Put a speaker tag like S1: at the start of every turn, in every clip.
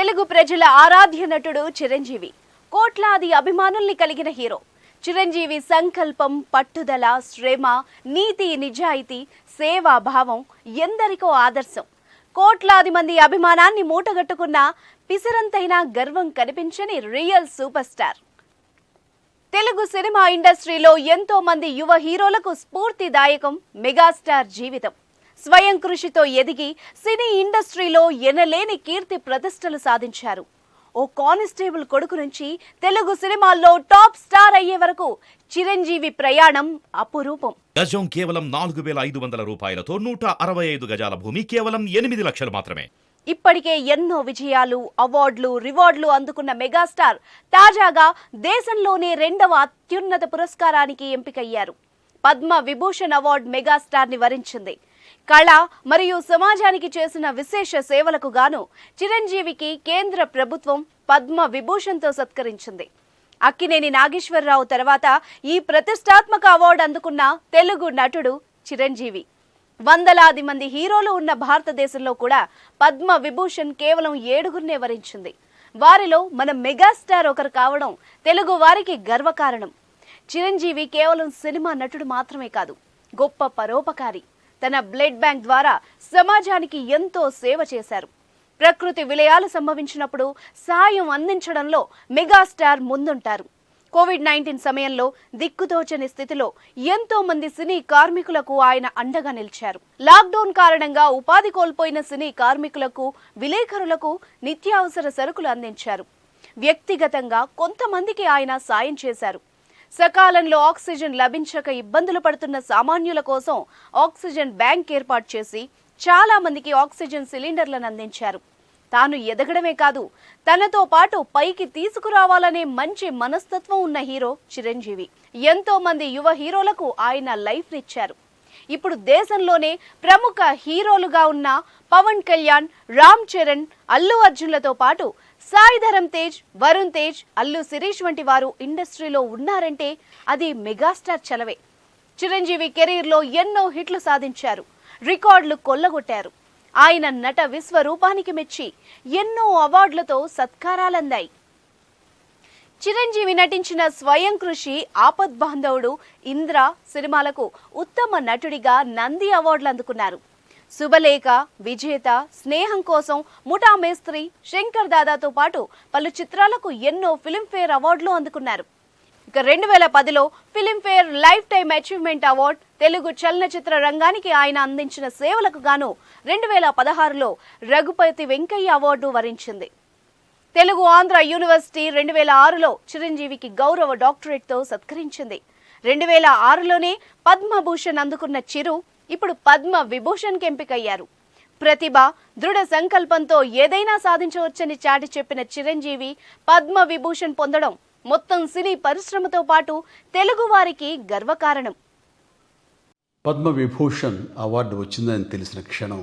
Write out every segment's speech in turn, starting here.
S1: తెలుగు ప్రజల ఆరాధ్య నటుడు చిరంజీవి. కోట్లాది అభిమానుల్ని కలిగిన హీరో. చిరంజీవి సంకల్పం పట్టుదల శ్రమ నీతి నిజాయితీ సేవాభావం ఎందరికో ఆదర్శం. కోట్లాది మంది అభిమానాన్ని మూటగట్టుకున్న పిసరంతైనా గర్వం కనిపించని real super star Telugu cinema ఇండస్ట్రీలో ఎంతో మంది యువ హీరోలకు స్ఫూర్తిదాయకం మెగాస్టార్ జీవితం. స్వయం కృషితో ఎదిగి సినీ ఇండస్ట్రీలో ఎనలేని కీర్తి ప్రతిష్టలు సాధించారు. ఓ కానిస్టేబుల్ కొడుకు నుంచి తెలుగు సినిమాల్లో టాప్ స్టార్ అయ్యే వరకు చిరంజీవి ప్రయాణం అపురూపం.
S2: గజం కేవలం నాలుగు వేల ఐదు వందల రూపాయలతో నూట అరవై ఐదు గజాల భూమి కేవలం ఎనిమిది లక్షలు మాత్రమే.
S1: ఇప్పటికే ఎన్నో విజయాలు అవార్డులు రివార్డులు అందుకున్న మెగాస్టార్ తాజాగా దేశంలోనే రెండవ అత్యున్నత పురస్కారానికి ఎంపికయ్యారు. పద్మ విభూషణ్ అవార్డు మెగాస్టార్ని వరించింది. కళ మరియు సమాజానికి చేసిన విశేష సేవలకు గాను చిరంజీవికి కేంద్ర ప్రభుత్వం పద్మ విభూషణ్తో సత్కరించింది. అక్కినేని నాగేశ్వరరావు తర్వాత ఈ ప్రతిష్టాత్మక అవార్డు అందుకున్న తెలుగు నటుడు చిరంజీవి. వందలాది మంది హీరోలు ఉన్న భారతదేశంలో కూడా పద్మ విభూషణ్ కేవలం ఏడుగురినే వరించింది. వారిలో మన మెగాస్టార్ ఒకరు కావడం తెలుగు వారికి గర్వకారణం. చిరంజీవి కేవలం సినిమా నటుడు మాత్రమే కాదు గొప్ప పరోపకారి. తన బ్లడ్ బ్యాంక్ ద్వారా సమాజానికి ఎంతో సేవ చేశారు. ప్రకృతి విలయాలు సంభవించినప్పుడు సాయం అందించడంలో మెగాస్టార్ ముందుంటారు. కోవిడ్ నైన్టీన్ సమయంలో దిక్కుతోచని స్థితిలో ఎంతో మంది సినీ కార్మికులకు ఆయన అండగా నిలిచారు. లాక్డౌన్ కారణంగా ఉపాధి కోల్పోయిన సినీ కార్మికులకు విలేకరులకు నిత్యావసర సరుకులు అందించారు. వ్యక్తిగతంగా కొంతమందికి ఆయన సాయం చేశారు. సకాలంలో ఆక్సిజన్ లభించక ఇబ్బందులు పడుతున్న సామాన్యుల కోసం ఆక్సిజన్ బ్యాంక్ ఏర్పాటు చేసి చాలా మందికి ఆక్సిజన్ సిలిండర్లను అందించారు. తాను ఎదగడమే కాదు తనతో పాటు పైకి తీసుకురావాలనే మంచి మనస్తత్వం ఉన్న హీరో చిరంజీవి. ఎంతో మంది యువ హీరోలకు ఆయన లైఫ్నిచ్చారు. ఇప్పుడు దేశంలోనే ప్రముఖ హీరోలుగా ఉన్న పవన్ కళ్యాణ్ రామ్ చరణ్ అల్లు అర్జున్లతో పాటు సాయి తేజ్ వరుణ్ తేజ్ అల్లు శిరీష్ వంటి వారు ఇండస్ట్రీలో ఉన్నారంటే అది మెగాస్టార్ చలవే. చిరంజీవి కెరీర్లో ఎన్నో హిట్లు సాధించారు రికార్డులు కొల్లగొట్టారు. ఆయన నట విశ్వరూపానికి మెచ్చి ఎన్నో అవార్డులతో సత్కారాలందాయి. చిరంజీవి నటించిన స్వయం కృషి ఆపద్ బాంధవుడు ఇంద్ర సినిమాలకు ఉత్తమ నటుడిగా నంది అవార్డులు అందుకున్నారు. శుభలేఖ విజేత స్నేహం కోసం ముఠా మేస్త్రి శంకర్ దాదాతో పాటు పలు చిత్రాలకు ఎన్నో ఫిల్మ్ఫేర్ అవార్డులు అందుకున్నారు. ఇక రెండు వేల పదిలో Filmfare lifetime achievement award Telugu చలనచిత్ర రంగానికి ఆయన అందించిన సేవలకు గాను రెండు వేల పదహారులో రఘుపతి వెంకయ్య అవార్డు వరించింది. తెలుగు ఆంధ్ర యూనివర్సిటీ రెండు వేల ఆరులో చిరంజీవికి గౌరవ డాక్టరేట్తో సత్కరించింది. రెండు వేల ఆరులోనే పద్మభూషణ్ అందుకున్న చిరు ఇప్పుడు పద్మ విభూషణ్కి ఎంపికయ్యారు. ప్రతిభ దృఢ సంకల్పంతో ఏదైనా సాధించవచ్చని చాటి చెప్పిన చిరంజీవి పద్మ విభూషణ్ పొందడం మొత్తం సినీ పరిశ్రమతో పాటు తెలుగు వారికి గర్వకారణం.
S3: పద్మవిభూషణ్ అవార్డు వచ్చిందని తెలిసిన క్షణం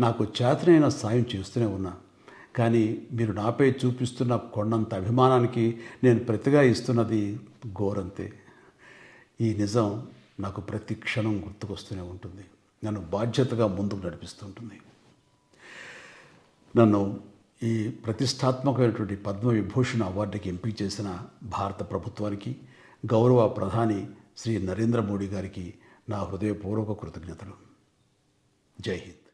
S3: నాకు చేతనైన సాయం చేస్తూనే ఉన్నా. కానీ మీరు నాపై చూపిస్తున్న కొండంత అభిమానానికి నేను ప్రతిగా ఇస్తున్నది ఘోరంతే. ఈ నిజం నాకు ప్రతి క్షణం గుర్తుకొస్తూనే ఉంటుంది. నన్ను బాధ్యతగా ముందుకు నడిపిస్తుంటుంది నన్ను ఈ ప్రతిష్టాత్మకమైనటువంటి పద్మవిభూషణ అవార్డుకి ఎంపిక చేసిన భారత ప్రభుత్వానికి గౌరవ ప్రధాని శ్రీ నరేంద్ర మోడీ గారికి నా హృదయపూర్వక కృతజ్ఞతలు. జై హింద్.